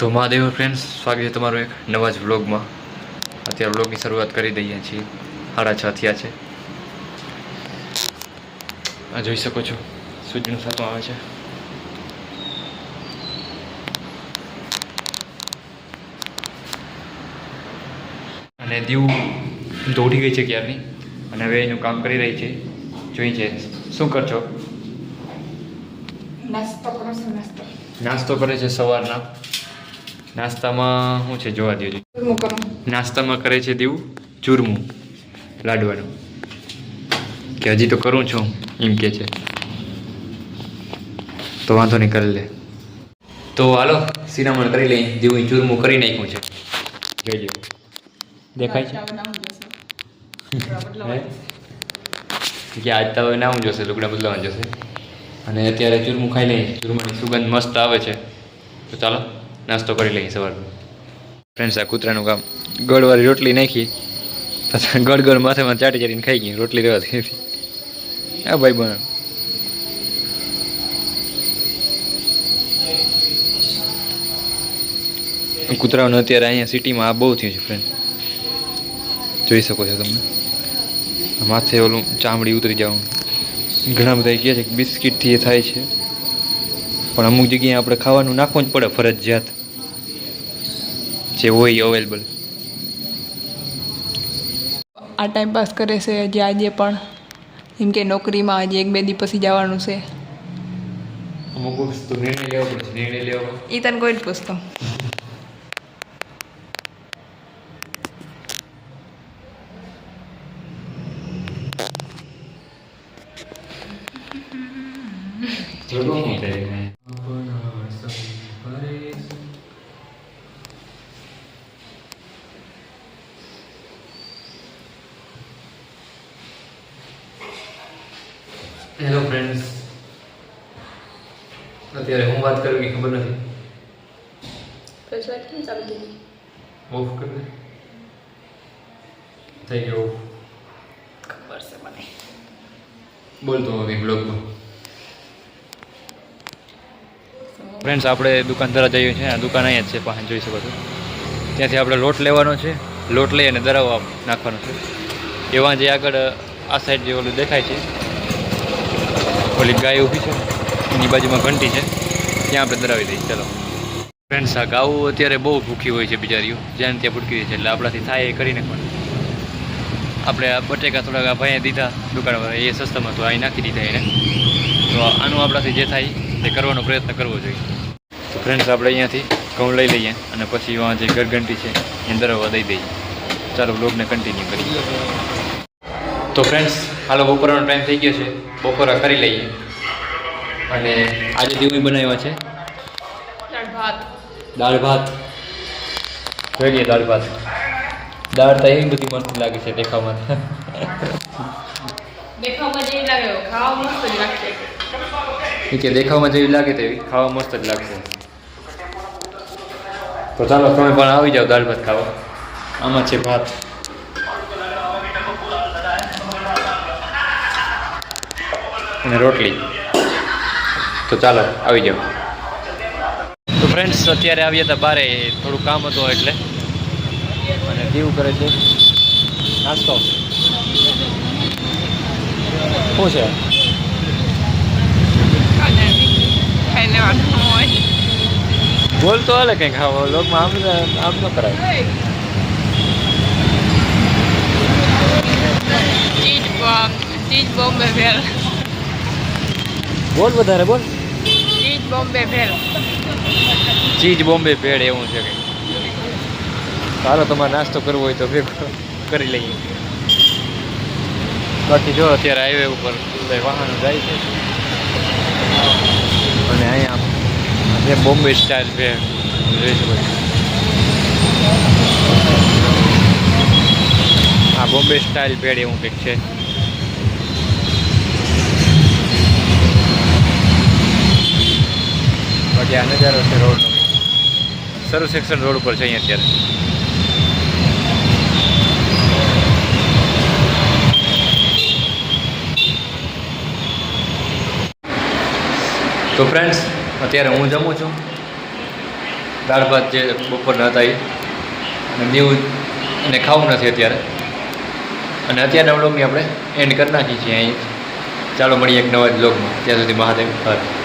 તો મહાદેવ ફ્રેન્ડ્સ સ્વાગત છે તમારું એક નવા જ વ્લોગમાં અત્યારે વ્લોગની શરૂઆત કરી દઈએ છીએ. સાડા છ થયા છે. આ જોઈ શકો છો સૂર્યનું સાતમાં આવે છે. અને દીવ દોડી ગઈ છે ક્યારની? અને હવે એનું કામ કરી રહી છે. જોઈ છે. શું કરશો? નાસ્તો કરો નાસ્તો. નાસ્તો કરે છે સવારના. નાસ્તામાં શું છે જોવા દેજો નાસ્તામાં કરે છે દેવું ચૂરમું લાડવાનું. કે હજી તો કરું છું એમ કે છે. તો વાંધો નહીં કરી લે. તો હાલો સિરામણ કરી લઈએ. દેવું ચૂરમું કરી નાખ્યું છે. જોઈજો દેખાય છે? હે? કે આજ તો નાવું જોશે લુગડા બદલાવાનું જશે. અને અત્યારે ચૂરમું ખાઈ લઈએ. ચૂરમાની સુગંધ મસ્ત આવે છે. તો ચાલો. નાસ્તો કરી લઈએ સવારનો. ફ્રેન્ડ્સ આ કૂતરાનું કામ. ગળવાળી રોટલી નાખી પછી ગળ ગળ માથેમાં ચાટી ચાટીને ખાઈ ગઈ, રોટલી રહેવા હતી હા ભાઈ બન. કૂતરાઓને અત્યારે અહીંયા સિટીમાં આ બહુ થયું છે ફ્રેન્ડ જોઈ શકો છો તમે માથે ઓલું ચામડી ઉતરી જવાનું ઘણા બધા કહે છે કે બિસ્કિટથી એ થાય છે. પણ અમુક જગ્યાએ આપણે ખાવાનું નાખવું જ પડે ફરજિયાત. જે હોય અવેલેબલ આ ટાઈમ પાસ કરે છે હજી આજે પણ. એમ કે નોકરીમાં હજી એક બે દી પછી જવાનું છે. અમુક વસ્તુ નિર્ણય લેવો પડશે નિર્ણય લેવો. એ તને કોઈ જ પૂછતો. હેલો ફ્રેન્ડ્સ અત્યારે હું વાત કરું કે ખબર નથી? ઓફ કરી દે. થઈ ગયો. ખબર છે મને. બોલતો હવે બ્લોગમાં ફ્રેન્ડ્સ આપણે દુકાન તરફ જઈએ છીએ આ દુકાન અહીંયા જ છે પાસે જોઈ શકો છો. ત્યાંથી આપણે લોટ લેવાનો છે. લોટ લઈ અને દરાવવા નાખવાનો છે. એવા જે આગળ આ સાઈડ જે ઓલું દેખાય છે ઓલી ગાય ઊભી છે. એની બાજુમાં ઘંટી છે. ત્યાં આપણે દરાવી દઈએ. ચલો. ફ્રેન્ડ્સ, આ ગાઉ અત્યારે બહુ ભૂખી હોય છે બિચારીઓ. જ્યાં ત્યાં ભૂટકી છે. એટલે આપણાથી થાય એ કરીને પણ. આપણે આ બટેકા થોડાક આ ભાઈએ દીધા દુકાનવાળા એ સસ્તામાં તો અહીં નાખી દીધા એને. તો આનું આપણાથી જે થાય તે કરવાનો પ્રયત્ન કરવો જોઈએ. તો ફ્રેન્ડ્સ, આપણે અહીંયાથી ઘઉં લઈ લઈએ અને પછી જે ઘરઘંટી છે એ દરવા દઈ દઈએ. ચાલો બ્લોગને કન્ટિન્યુ કરીએ. તો ફ્રેન્ડ્સ હાલો બપોરનો ટાઈમ થઈ ગયો છે. બપોરા કરી લઈએ. અને આજે દેવી બનાવ્યા છે. દાળ ભાત. જોઈ લઈએ દાળ ભાત. દાળ તો એવી બધી મસ્ત લાગે છે દેખાવમાં. કે દેખાવમાં જેવી લાગે તેવી ખાવા મસ્ત જ લાગશે. તો ચાલો તમે પણ આવી જાઓ દાળ ભાત ખાવા. આમાં છે ભાત. અને રોટલી. તો ચાલો આવી જાઓ. તો ફ્રેન્ડ્સ અત્યારે આવ્યા હતા બારે થોડું કામ હતું એટલે. અને કેવું કરે છે. નાસ્તો. શું છે? બોલ તો હાલે કંઈક હા લોકમાં આમ આમ ન કરાય. ચીજ ચીજ બોમ્બે ભેલ બોલ વધારે બોલ. ચીજ બોમ્બે ભેળ. ચીજ બોમ્બે ભેળ એવું છે કંઈક ચાલો તમારે નાસ્તો કરવો હોય તો ભેગો કરી લઈએ. બાકી જો અત્યારે હાઈવે ઉપર વાહન જાય છે. અને અહીંયા જે બોમ્બે સ્ટાઇલ ભેળ જોઈ શકો છો. આ બોમ્બે સ્ટાઇલ ભેળ એવું કંઈક છે. બાકી આ નજારો છે રોડનો. સરુ સેક્શન રોડ ઉપર છે અહીંયા અત્યારે. તો ફ્રેન્ડ્સ અત્યારે હું જમું છું. દાળ ભાત જે બપોરના હતા એ. અને ન્યૂ અને ખાવું નથી અત્યારે. અને અત્યારના વ્લોગની આપણે એન્ડ કરી નાખીએ છીએ અહીં. ચાલો મળીએ એક નવા બ્લોગમાં ત્યાં સુધી મહાદેવ હર.